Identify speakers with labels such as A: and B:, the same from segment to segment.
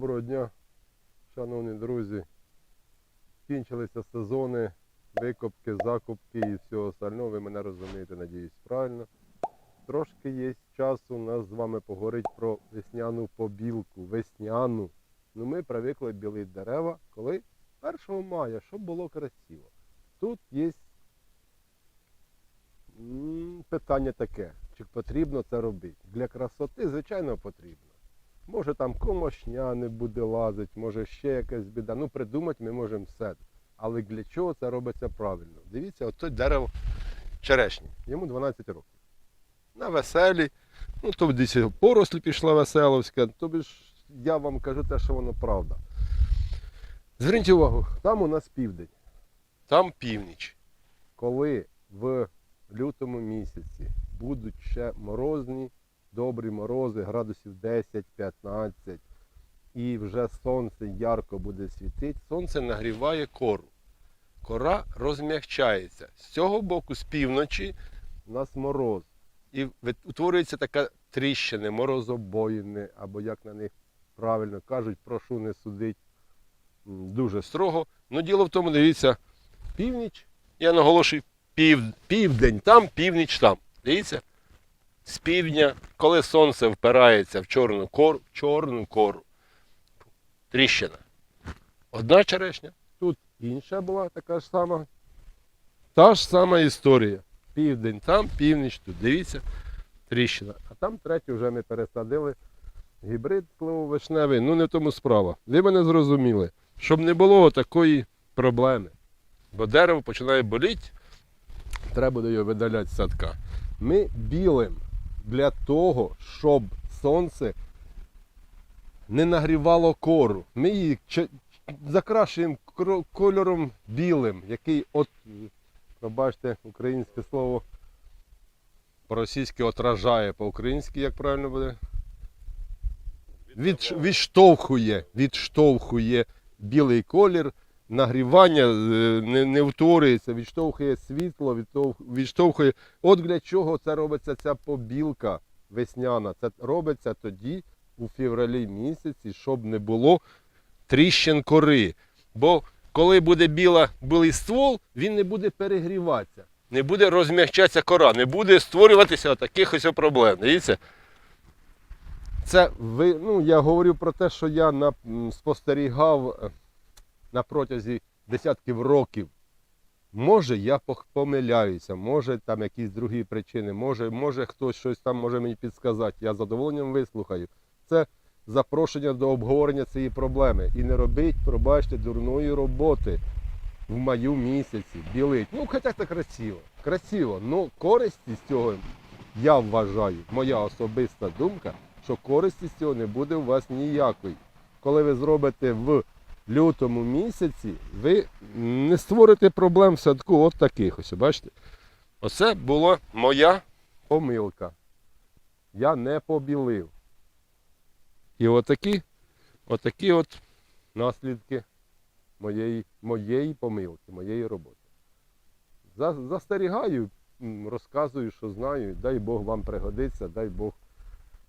A: Доброго дня, шановні друзі. Кінчилися сезони, викопки, закупки і всього остального. Ви мене розумієте, надіюсь, правильно. Трошки є часу у нас з вами поговорити про весняну побілку. Весняну. Ну ми привикли білити дерева, коли 1 мая, щоб було красиво. Тут є питання таке, чи потрібно це робити. Для красоти, звичайно, потрібно. Може там комошня не буде лазити, може ще якась біда. Ну, придумати ми можемо все. Але для чого це робиться правильно? Дивіться, тут дерево черешні. Йому 12 років. На веселі. Ну, то десь поросль пішла веселовська. Тобі ж я вам кажу те, що воно правда. Зверніть увагу, там у нас південь, там північ. Коли в лютому місяці будуть ще морозні, добрі морози, градусів 10-15, і вже сонце ярко буде світити, сонце нагріває кору. Кора розм'якчається. З цього боку, з півночі, у нас мороз. І утворюється така тріщини, морозобоїни, або як на них правильно кажуть, прошу не судить дуже строго. Ну діло в тому, дивіться, північ, я наголошую, пів, південь там, північ там. Дивіться? З півдня, коли сонце впирається в чорну кору, чорну кору, тріщина. Одна черешня, тут інша була така ж сама. Та ж сама історія. Південь там, північ тут. Дивіться, тріщина. А там третю вже ми пересадили. Гібрид пливовишневий, ну не в тому справа. Ви мене зрозуміли, щоб не було такої проблеми. Бо дерево починає боліти, треба буде його видаляти з садка. Ми білим для того, щоб сонце не нагрівало кору. Ми її закрашуємо кольором білим, який от, пробачте, українське слово по-російськи отражає, по-українськи, як правильно буде? Від, відштовхує, відштовхує білий колір, нагрівання е, не, не утворюється, відштовхує світло, відштовхує. От для чого це робиться ця побілка весняна. Це робиться тоді, у февралі місяці, щоб не було тріщин кори. Бо коли буде біла, білий ствол, він не буде перегріватися, не буде розм'якчатися кора, не буде створюватися таких ось проблем. Дивіться? Це ви, ну, я говорю про те, що я на, спостерігав е, на протязі десятків років. Може, я помиляюся, може там якісь другі причини, може, може хтось щось там може мені підсказати. Я з задоволенням вислухаю. Це запрошення до обговорення цієї проблеми. І не робіть, пробачте, дурної роботи в маю місяці. Білить. Ну, хоча це красиво. Красиво. Ну, користі з цього я вважаю, моя особиста думка, що користі з цього не буде у вас ніякої. Коли ви зробите в лютому місяці, ви не створите проблем в садку от таких ось, бачите? Оце була моя помилка. Я не побілив. І отакі, отакі от наслідки моєї, моєї помилки, моєї роботи. За- Застерігаю, розказую, що знаю, дай Бог вам пригодиться, дай Бог.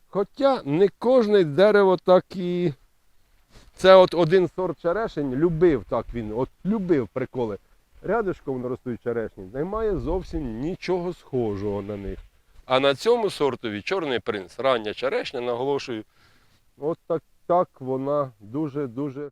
A: Хоча не кожне дерево так і. Це от один сорт черешень любив так він, от любив приколи. Рядишком наростуть черешні, немає зовсім нічого схожого на них. А на цьому сортові чорний принц, рання черешня, наголошую, от так, так вона дуже-дуже.